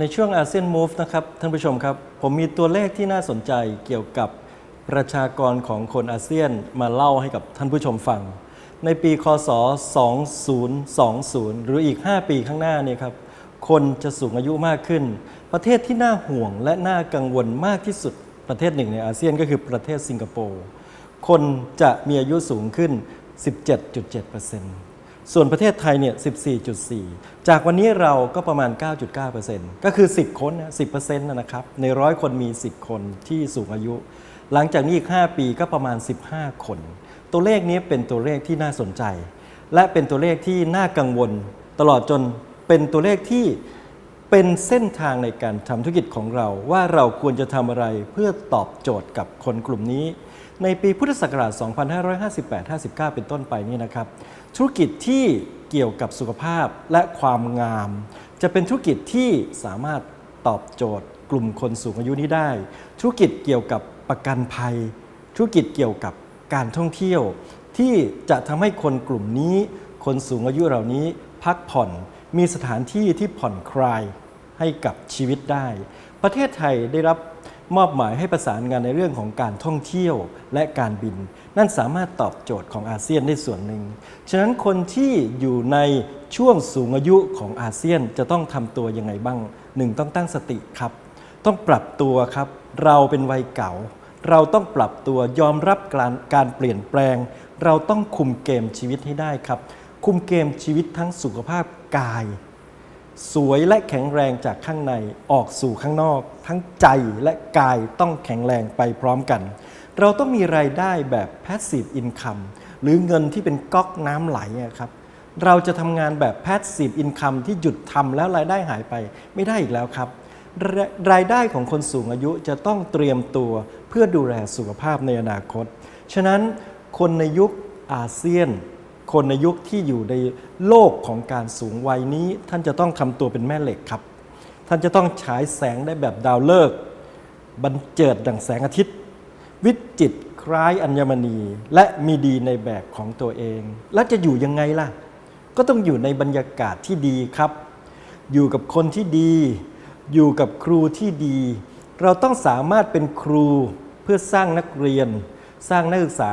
ในช่วงอาเซียน Move นะครับท่านผู้ชมครับ ผมมีตัวเลขที่น่าสนใจเกี่ยวกับประชากรของคนอาเซียนมาเล่าให้กับท่านผู้ชมฟัง ในปีคศ 2020 หรืออีก 5 ปีข้างหน้าเนี่ยครับคนจะสูงอายุมากขึ้น ประเทศที่น่าห่วงและน่ากังวลมากที่สุดประเทศหนึ่งในอาเซียนก็คือประเทศสิงคโปร์คนจะมีอายุสูงขึ้น 17.7% ส่วนประเทศไทยเนี่ย 14.4 จากวันนี้เราก็ประมาณ 9.9%ก็คือ 10 คนนะ10%นะนะครับ ในร้อยคนมี 10 คนที่สูงอายุ หลังจากนี้อีก 5 ปีก็ประมาณ 15 คน ตัวเลขนี้เป็นตัวเลขที่น่าสนใจ และเป็นตัวเลขที่น่ากังวล ตลอดจนเป็นตัวเลขที่เป็นเส้นทางในการทำธุรกิจของเรา ว่าเราควรจะทำอะไรเพื่อตอบโจทย์กับคนกลุ่มนี้ ในปีพุทธศักราช 2558-59 เป็นต้นไปนี่นะครับ ธุรกิจที่เกี่ยวกับสุขภาพและความงาม จะเป็นธุรกิจที่สามารถตอบโจทย์กลุ่มคนสูงอายุนี้ได้ ธุรกิจเกี่ยวกับประกันภัย ธุรกิจเกี่ยวกับการท่องเที่ยว ที่จะทำให้คนกลุ่มนี้ คนสูงอายุเหล่านี้พักผ่อนมีสถานที่ที่ผ่อนคลายให้กับชีวิตได้ ประเทศไทยได้รับ มอบหมายให้ประสานงานในเรื่องของการท่องเที่ยวและการบิน นั่นสามารถตอบโจทย์ของอาเซียนได้ส่วนหนึ่ง ฉะนั้นคนที่อยู่ในช่วงสูงอายุของอาเซียนจะต้องทำตัวยังไงบ้างหนึ่งต้องตั้งสติครับ ต้องปรับตัวครับ เราเป็นวัยเก่า เราต้องปรับตัวยอมรับการการเปลี่ยนแปลง เราต้องคุมเกมชีวิตให้ได้ครับ คุมเกมชีวิตทั้งสุขภาพกาย สวยและแข็งแรงจากข้างในออกสู่ข้างนอก ทั้งใจและกายต้องแข็งแรงไปพร้อมกัน เราต้องมีรายได้แบบ passive income หรือเงินที่เป็นก๊อกน้ำไหลครับเราจะทำงานแบบ passive income ที่หยุดทำแล้วรายได้หายไปไม่ได้อีกแล้วครับรรายได้ของคนสูงอายุจะต้องเตรียมตัวเพื่อดูแลสุขภาพในอนาคต ฉะนั้นคนในยุคอาเซียน คนในยุคที่อยู่ในโลกของการสูงวัยนี้ ท่านจะต้องทำตัวเป็นแม่เหล็กครับ ท่านจะต้องฉายแสงได้แบบดาวฤกษ์บันเจิดดังแสงอาทิตย์ วิจิตคล้ายอัญมณี และมีดีในแบบของตัวเอง และจะอยู่ยังไงล่ะ ก็ต้องอยู่ในบรรยากาศที่ดีครับ อยู่กับคนที่ดี อยู่กับครูที่ดี เราต้องสามารถเป็นครูเพื่อสร้างนักเรียน สร้างนักศึกษา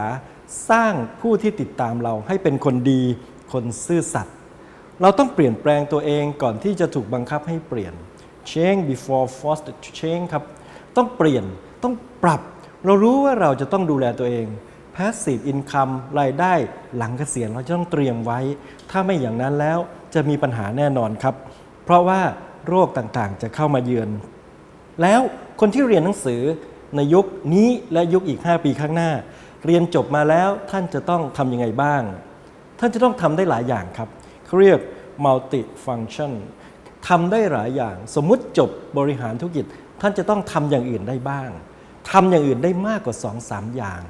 สร้างผู้ที่ติดตามเราให้เป็นคนดีคนซื่อสัตย์เราต้องเปลี่ยนแปลงตัวเองก่อนที่จะถูกบังคับให้เปลี่ยน change before forced to change ครับ ต้องเปลี่ยนต้องปรับ เรารู้ว่าเราจะต้องดูแลตัวเอง passive income รายได้หลังเกษียณเราจะต้องเตรียมไว้ ถ้าไม่อย่างนั้นแล้วจะมีปัญหาแน่นอนครับ เพราะว่าโรคต่างๆ จะเข้ามาเยือน แล้วคนที่เรียนหนังสือในยุคนี้และยุคอีก 5 ปีข้างหน้า เรียนจบมาแล้วท่านจะต้องทำยังไงบ้าง ท่านจะต้องทำได้หลายอย่างครับเขาเรียก multi function ทำได้หลายอย่าง สมมุติจบบริหารธุรกิจ ท่านจะต้องทำอย่างอื่นได้บ้างทำอย่างอื่นได้มากกว่า 2-3 อย่าง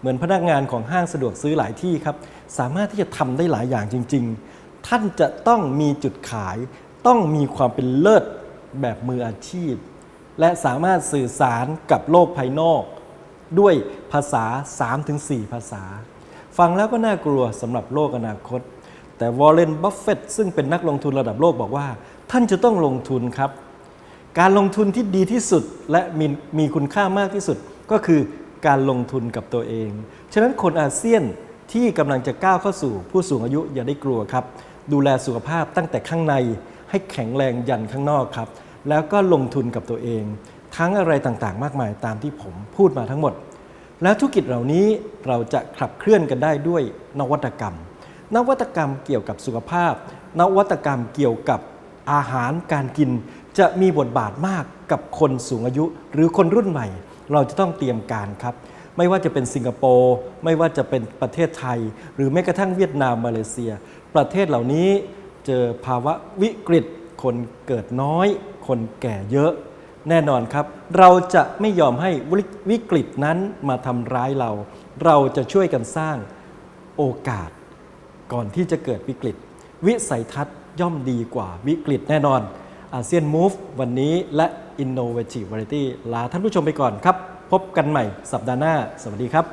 เหมือนพนักงานของห้างสะดวกซื้อหลายที่ครับ สามารถที่จะทำได้หลายอย่างจริง ๆ ท่านจะต้องมีจุดขาย ต้องมีความเป็นเลิศแบบมืออาชีพ และสามารถสื่อสารกับโลกภายนอก ด้วยภาษา 3-4 ภาษา ฟังแล้วก็น่ากลัวสำหรับโลกอนาคต แต่วอร์เรน บัฟเฟตซึ่งเป็นนักลงทุนระดับโลกบอกว่า ท่านจะต้องลงทุนครับ การลงทุนที่ดีที่สุดและมีมีคุณค่ามากที่สุดก็คือการลงทุนกับตัวเอง ฉะนั้นคนอาเซียนที่กำลังจะก้าวเข้าสู่ผู้สูงอายุอย่าได้กลัวครับ ดูแลสุขภาพตั้งแต่ข้างในให้แข็งแรงยันข้างนอกครับ แล้วก็ลงทุนกับตัวเอง ทั้งอะไรต่างๆ มากมายตามที่ผมพูดมาทั้งหมด แล้วธุรกิจเหล่านี้เราจะขับเคลื่อนกันได้ด้วยนวัตกรรม นวัตกรรมเกี่ยวกับสุขภาพ นวัตกรรมเกี่ยวกับอาหารการกิน จะมีบทบาทมากกับคนสูงอายุ หรือคนรุ่นใหม่ เราจะต้องเตรียมการครับ ไม่ว่าจะเป็นสิงคโปร์ไม่ว่าจะเป็นประเทศไทย หรือแม้กระทั่งเวียดนามมาเลเซีย ประเทศเหล่านี้เจอภาวะวิกฤต คนเกิดน้อย คนแก่เยอะ แน่นอนครับ เราจะไม่ยอมให้วิกฤตนั้นมาทำร้ายเรา เราจะช่วยกันสร้างโอกาส ก่อนที่จะเกิดวิกฤต วิสัยทัศน์ย่อมดีกว่าวิกฤตแน่นอนอาเซียน Move วันนี้และ Innovative Variety ลาท่านผู้ชมไปก่อนครับ พบกันใหม่สัปดาห์หน้า สวัสดีครับ